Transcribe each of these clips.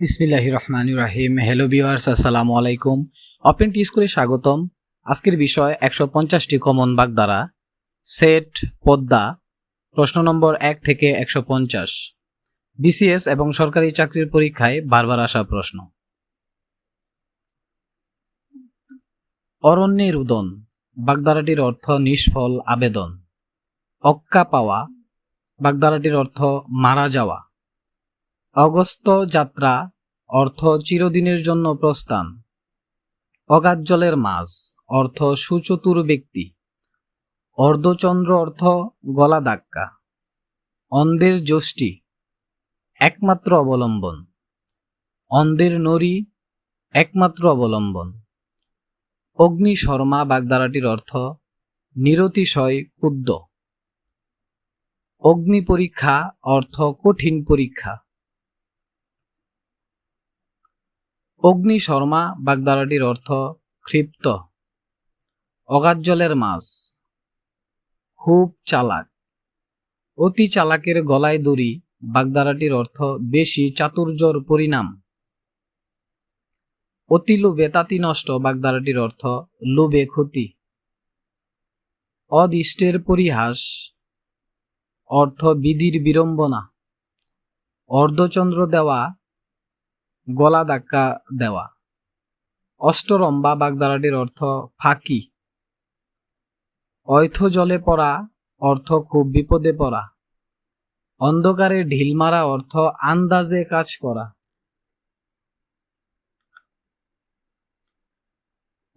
ইসমিল্লাহি রহমান রাহিম। Hello viewers আসসালামু আলাইকুম। ওপেন টি স্কুলে স্বাগতম। আজকের বিষয় একশো পঞ্চাশটি কমন বাগ দ্বারা। সেট পদ্মা, প্রশ্ন নম্বর এক থেকে একশো পঞ্চাশ। বিসিএস এবং সরকারি চাকরির পরীক্ষায় বারবার আসা প্রশ্ন। অরণ্যের উদন বাগদারাটির অর্থ নিষ্ফল আবেদন। অক্কা পাওয়া বাগদারাটির অর্থ মারা যাওয়া। অগস্ত যাত্রা অর্থ চিরদিনের জন্য প্রস্থান। অগাধ জলের মাছ, অর্থ সুচতুর ব্যক্তি। অর্ধচন্দ্র অর্থ গলা ধাক্কা। অন্ধের যষ্টি, একমাত্র অবলম্বন। অন্ধের নরি, একমাত্র অবলম্বন। অগ্নি শর্মা বাগধারাটির অর্থ নিরতিশয় ক্ষুদ্র অগ্নি পরীক্ষা অর্থ কঠিন পরীক্ষা। অগ্নি শর্মা বাগদারাটির অর্থ ক্ষিপ্ত। অগাধ জলের মাছ। খুব চালাক। অতি চালাকের গলায় দড়ি, বাগদারাটির অর্থ বেশি চাতুর্যর পরিণাম। অতি লোভে তাঁতি নষ্ট, বাগদারাটির অর্থ লোভে ক্ষতি। অদিষ্টের পরিহাস। অর্থ বিধির বিড়ম্বনা। অর্ধচন্দ্র দেওয়া গলা ধাক্কা দেওয়া। অষ্টরম্বা বাগদারাটির অর্থ ফাঁকি। অয়থ জলে পড়া অর্থ খুব বিপদে পড়া। অন্ধকারে ঢিল মারা অর্থ আন্দাজে কাজ করা।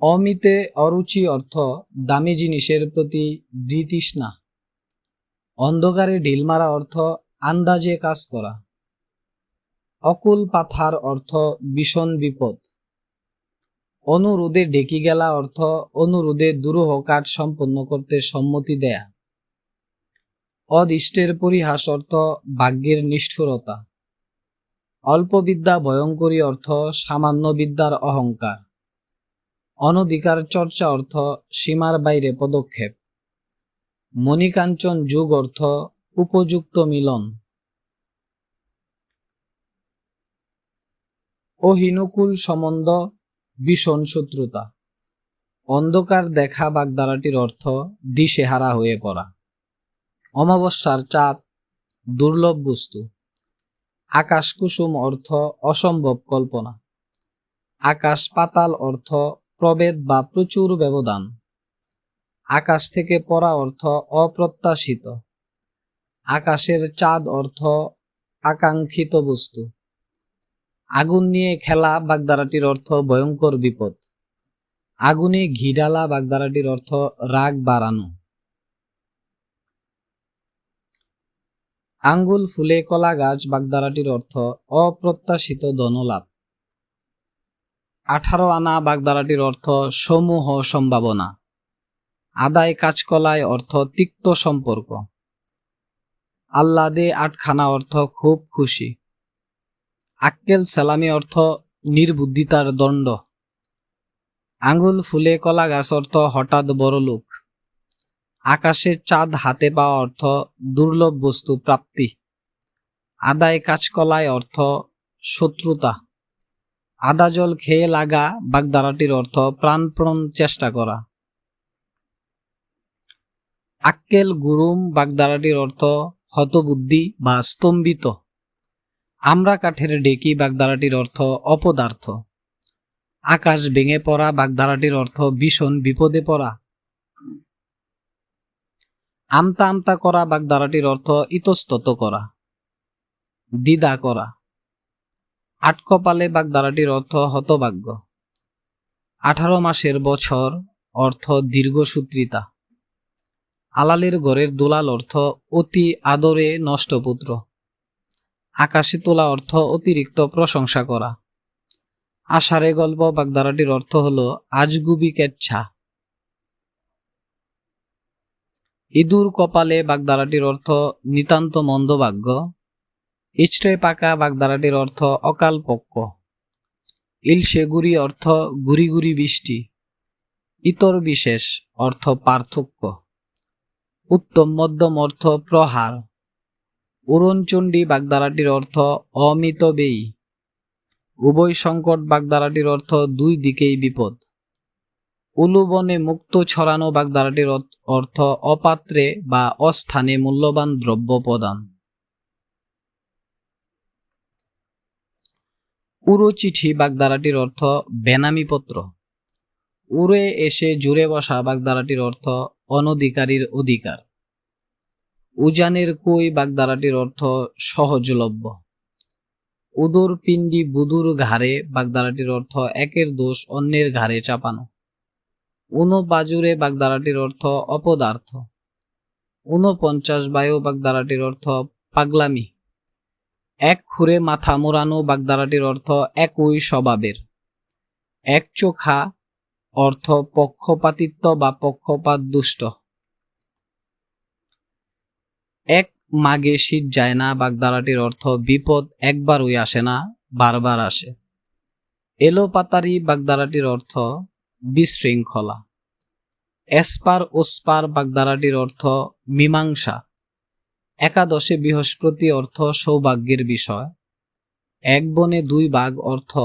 অমিতে অরুচি অর্থ দামি জিনিসের প্রতি বৃতৃষ্ণা। অন্ধকারে ঢিল মারা অর্থ আন্দাজে কাজ করা। অকুল পাথার অর্থ ভীষণ বিপদ। অনুরোধে ডেকি গেলা অর্থ অনুরোধে দুরূহ কাজ সম্পন্ন করতে সম্মতি দেয়া। অদিষ্টের পরিহাস অর্থ ভাগ্যের নিষ্ঠুরতা। অল্প বিদ্যা ভয়ঙ্করী অর্থ সামান্য বিদ্যার অহংকার। অনধিকার চর্চা অর্থ সীমার বাইরে পদক্ষেপ। মণিকাঞ্চন যুগ অর্থ উপযুক্ত মিলন। অহিনুকুল সম্বন্ধ ভীষণ শত্রুতা। অন্ধকার দেখা বাগদারাটির অর্থ দিশেহারা হয়ে পড়া। অমাবস্যার চাঁদ, দুর্লভ বস্তু। আকাশ কুসুম অর্থ অসম্ভব কল্পনা। আকাশ পাতাল অর্থ প্রভেদ বা প্রচুর ব্যবধান। আকাশ থেকে পড়া অর্থ অপ্রত্যাশিত। আকাশের চাঁদ অর্থ আকাঙ্ক্ষিত বস্তু। আগুন নিয়ে খেলা বাগদারাটির অর্থ ভয়ঙ্কর বিপদ। আগুনে ঘি ডালা বাগদারাটির অর্থ রাগ বাড়ানো। আঙ্গুল ফুলে কলা গাছ বাগদারাটির অর্থ অপ্রত্যাশিত ধনলাভ। আঠারো আনা বাগদারাটির অর্থ সমূহ সম্ভাবনা। আদায় কাজকলায় অর্থ তিক্ত সম্পর্ক। আল্লাদে আটখানা অর্থ খুব খুশি। আক্কেল সালামি অর্থ নির্বুদ্ধিতার দণ্ড। আঙুল ফুলে কলা গাছ অর্থ হঠাৎ বড় লোক। আকাশের চাঁদ হাতে পাওয়া অর্থ দুর্লভ বস্তু প্রাপ্তি। আদায় কাঁচকলায় অর্থ শত্রুতা। আদা জল খেয়ে লাগা বাগদারাটির অর্থ প্রাণপ্রণ চেষ্টা করা। আক্কেল গুরুম বাগদারাটির অর্থ হতবুদ্ধি বা স্তম্ভিত। আমরা কাঠের ডেকি বাগদারাটির অর্থ অপদার্থ। আকাশ ভেঙে পড়া বাগদারাটির অর্থ ভীষণ বিপদে পড়া। আমতা আমতা করা বাগদারাটির অর্থ ইতস্তত করা। দ্বিধা করা। আটকপালে বাগদারাটির অর্থ হতভাগ্য। আঠারো মাসের বছর অর্থ দীর্ঘসূত্রিতা। আলালের গড়ের দুলাল অর্থ অতি আদরে নষ্টপুত্র। আকাশে তোলা অর্থ অতিরিক্ত প্রশংসা করা। আষাঢ়ে গল্প বাগধারাটির অর্থ হল আজগুবি কেচ্ছা। ইঁদুর কপালে বাগধারাটির অর্থ, নিতান্ত মন্দভাগ্য ইচড়ে পাকা বাগধারাটির অর্থ, অকাল পক্ষ ইলশে গুড়ি অর্থ, গুড়ি গুড়ি বৃষ্টি। ইতর বিশেষ অর্থ, পার্থক্য। উত্তম মধ্যম অর্থ, প্রহার। উড়নচণ্ডী বাগদারাটির অর্থ অমিত বেয়ী উভয় সংকট বাগধারাটির অর্থ দুই দিকেই বিপদ। উলুবনে মুক্ত ছড়ানো বাগধারাটির অর্থ- অপাত্রে বা অস্থানে মূল্যবান দ্রব্য প্রদান। উড়ো চিঠি বাগধারাটির অর্থ বেনামি পত্র। উড়ে এসে জুড়ে বসা বাগধারাটির অর্থ অনধিকারীর অধিকার। উজানের কই বাগধারাটির অর্থ সহজলভ্য। উদর পিণ্ডি বুদুর ঘাড়ে বাগধারাটির অর্থ একের দোষ অন্যের ঘাড়ে চাপানো। উনো ঊনবাজুরে বাগধারাটির অর্থ অপদার্থ। ঊনপঞ্চাশ বায়ু বাগধারাটির অর্থ পাগলামি। এক খুরে মাথা মোড়ানো বাগধারাটির অর্থ একই স্বভাবের। এক চোখা অর্থ পক্ষপাতিত্ব বা পক্ষপাত দুষ্ট এক মাগে শীত যায় না বাগধারাটির অর্থ বিপদ একবারই আসে না, বারবার আসে। এলোপাতারি বাগধারাটির অর্থ বিশৃঙ্খলা। এসপার ওসপার বাগধারাটির অর্থ মীমাংসা। একাদশে বৃহস্পতি অর্থ সৌভাগ্যের বিষয়। এক বনে দুই বাঘ অর্থ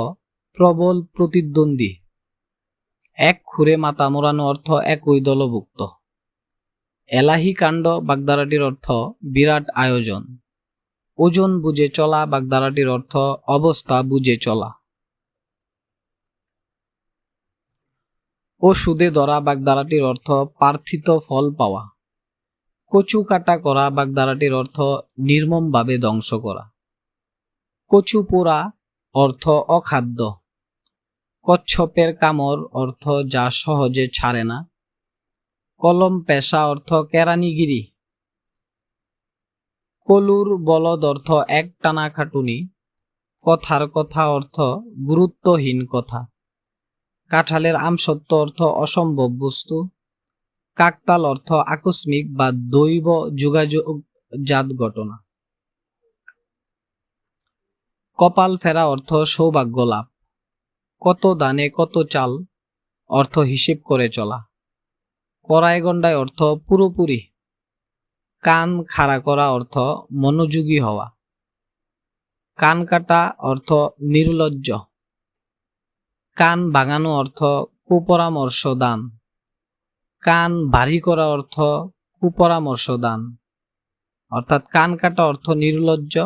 প্রবল প্রতিদ্বন্দ্বী। এক খুরে মাথা মোড়ানো অর্থ একই দলভুক্ত। এলাহি কাণ্ড বাগধারাটির অর্থ বিরাট আয়োজন। ওজন বুঝে চলা বাগধারাটির অর্থ অবস্থা বুঝে চলা। ও সুদে ধরা বাগধারাটির অর্থ প্রার্থিত ফল পাওয়া। কচু কাটা করা বাগধারাটির অর্থ নির্মমভাবে ধ্বংস করা। কচু পোড়া অর্থ অখাদ্য। কচ্ছপের কামড় অর্থ যা সহজে ছাড়ে না। কলম, পেশা অর্থ কেরানিগিরি। কলুর বলদ অর্থ এক টানা খাটুনি। কথার কথা অর্থ গুরুত্বহীন কথা। কাঁঠালের আমসত্ব অর্থ অসম্ভব বস্তু। কাকতাল অর্থ আকস্মিক বা দৈব যোগাযোগজাত ঘটনা। কপাল ফেরা অর্থ সৌভাগ্য লাভ। কত দানে কত চাল, অর্থ হিসেব করে চলা। কড়াই গন্ডায় অর্থ পুরোপুরি। কান খাড়া করা অর্থ মনোযোগী হওয়া। কান কাটা অর্থ নির্লজ্জ। কান ভাঙানো অর্থ কুপরামর্শ দান। কান ভারী করা অর্থ কুপরামর্শ দান। অর্থাৎ কান কাটা অর্থ নির্লজ্জ।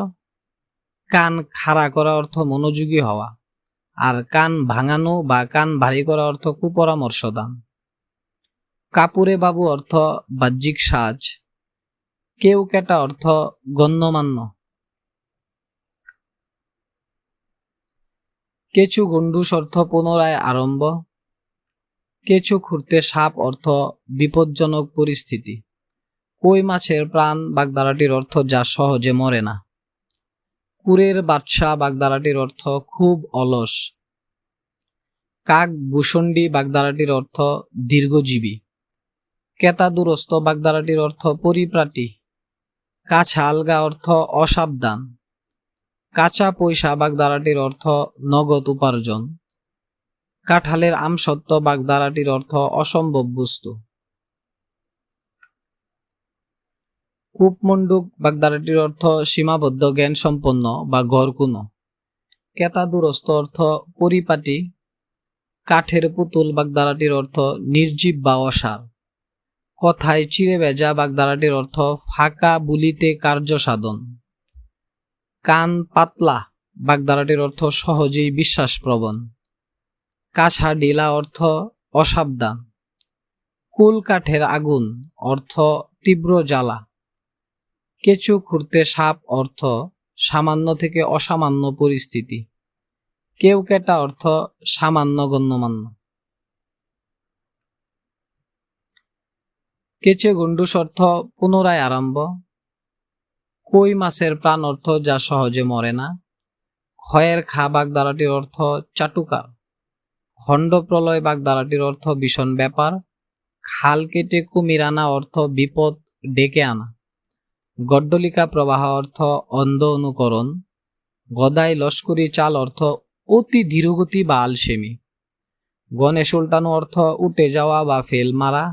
কান খাড়া করা অর্থ মনোযোগী হওয়া। আর কান ভাঙানো বা কান ভারী করা অর্থ কুপরামর্শ দান। কাপুরে বাবু অর্থ বাহ্যিক সাজ। কেউ কেটা অর্থ গণ্যমান্য। কেচু গণ্ডুস অর্থ পুনরায় আরম্ভ। কেঁচো খুঁড়তে সাপ অর্থ বিপজ্জনক পরিস্থিতি। কই মাছের প্রাণ বাগদারাটির অর্থ যা সহজে মরে না। কুরের বাদশা বাগদারাটির অর্থ খুব অলস। কাক ভূষণ্ডী বাগদারাটির অর্থ দীর্ঘজীবী। কেতা দুরস্ত বাগদারাটির অর্থ পরিপ্রাটি। কাছা আলগা অর্থ অসাবধান। কাঁচা পয়সা বাগদারাটির অর্থ নগদ উপার্জন। কাঁঠালের আমসত্ত্ব বাগদারাটির অর্থ অসম্ভব বস্তু। কূপমণ্ডুক বাগদারাটির অর্থ সীমাবদ্ধ জ্ঞান সম্পন্ন বা গড়কুনো। কেতা দুরস্ত অর্থ পরিপাটি। কাঠের পুতুল বাগদারাটির অর্থ নির্জীব বা অসার। কথায় চিড়ে বেজা বাগদারাটির অর্থ ফাঁকা বুলিতে কার্য সাধন। কান পাতলা বাগদারাটির অর্থ সহজেই বিশ্বাসপ্রবণ। কাছা ডিলা অর্থ অসাবধান। কুল কাঠের আগুন অর্থ তীব্র জ্বালা। কেঁচু খুঁড়তে সাপ অর্থ সামান্য থেকে অসামান্য পরিস্থিতি। কেউ কেটা অর্থ সামান্য গণ্যমান্য। কেচে গুন্ডুস অর্থ পুনরায় আরম্ভ। কই মাছের প্রাণ অর্থ যা সহজে মরে না? ক্ষয়ের খা বাগদারাটির অর্থ চাটুকার। খণ্ড প্রলয় বাগদারাটির অর্থ ভীষণ ব্যাপার। খাল কেটে কুমির আনা অর্থ বিপদ ডেকে আনা। গড্ডলিকা প্রবাহ অর্থ অন্ধ অনুকরণ। গদাই লস্করি চাল অর্থ অতি ধীরগতি বা আলসেমি গণেশ উল্টানো অর্থ উঠে যাওয়া বা ফেল মারা।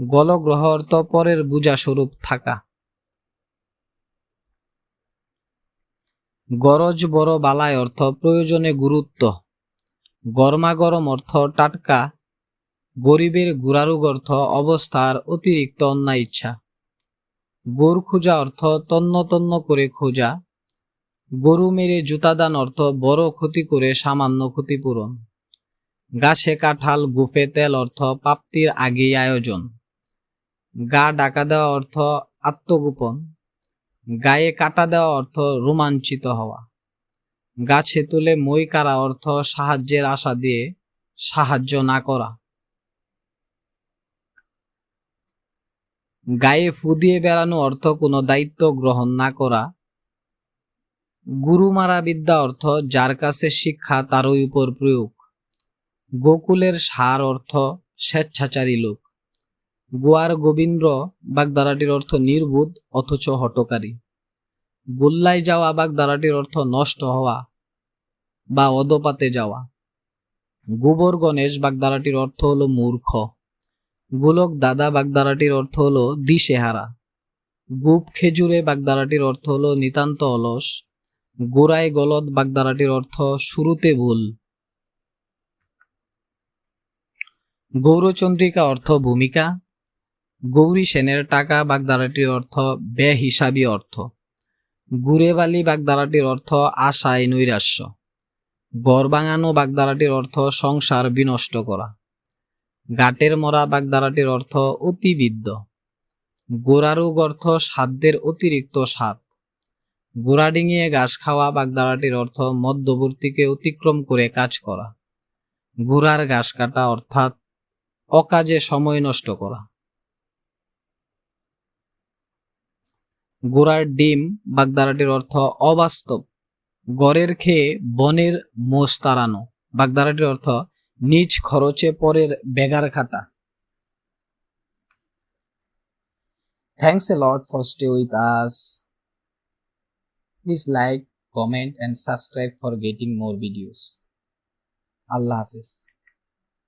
গলগ্রহ অর্থ পরের বুঝা স্বরূপ থাকা। গরজ বড় বালায় অর্থ প্রয়োজনে গুরুত্ব। গরমা গরম অর্থ টাটকা। গরিবের গুড়ারুগ অর্থ অবস্থার অতিরিক্ত অন্যায় ইচ্ছা। গোর খোঁজা অর্থ তন্ন তন্ন করে খোঁজা। গরু মেরে জুতাদান অর্থ বড় ক্ষতি করে সামান্য ক্ষতিপূরণ। গাছে কাঁঠাল, গুফে তেল অর্থ প্রাপ্তির আগেই আয়োজন। গা ডাকা দেওয়া অর্থ আত্মগোপন, গায়ে কাটা দেওয়া অর্থ রোমাঞ্চিত হওয়া গাছে তুলে মই কারা অর্থ সাহায্যের আশা দিয়ে সাহায্য না করা। গায়ে ফু দিয়ে বেড়ানো অর্থ কোনো দায়িত্ব গ্রহণ না করা। গুরু মারা বিদ্যা অর্থ যার কাছে শিক্ষা তারই উপর প্রয়োগ। গোকুলের সার অর্থ স্বেচ্ছাচারী লোক। গোয়ার গোবিন্দ্র বাগদারাটির অর্থ নির্বুধ অথচ হটকারী গোল্লায় যাওয়া বাগদারাটির অর্থ নষ্ট হওয়া বা অদপাতে যাওয়া। গোবর গণেশ বাগদারাটির অর্থ হলো মূর্খ। গোলক দাদা বাগদারাটির অর্থ হলো দিশেহারা। গুপ খেজুরে বাগদারাটির অর্থ হলো নিতান্ত অলস। গোড়ায় গলদ বাগদারাটির অর্থ শুরুতে ভুল। গৌরচন্দ্রিকা অর্থ ভূমিকা। গৌরী সেনের টাকা বাগদারাটির অর্থ বেহিসাবি অর্থ। গুরেবালি বাগদারাটির অর্থ আশায় নৈরাশ্য। গড় বাঙানো বাগদারাটির অর্থ সংসার বিনষ্ট করা। গাটের মরা বাগদারাটির অর্থ অতিবিদ্য গোড়ারুগ অর্থ সাধ্যের অতিরিক্ত স্বাদ গোড়া ডিঙিয়ে ঘাস খাওয়া বাগদারাটির অর্থ মধ্যবর্তীকে অতিক্রম করে কাজ করা। গোড়ার ঘাস কাটা অর্থাৎ অকাজে সময় নষ্ট করা। গোড়ার ডিম বাগদারাটির অর্থ অবাস্তব। গড়ের খেয়ে বনের মোষ তাড়ানো। বাগদারাটির অর্থ নিজ খরচে পরের বেগার খাটা। Thanks a lot for stay with us please like comment and subscribe for getting more videos Allah Hafiz.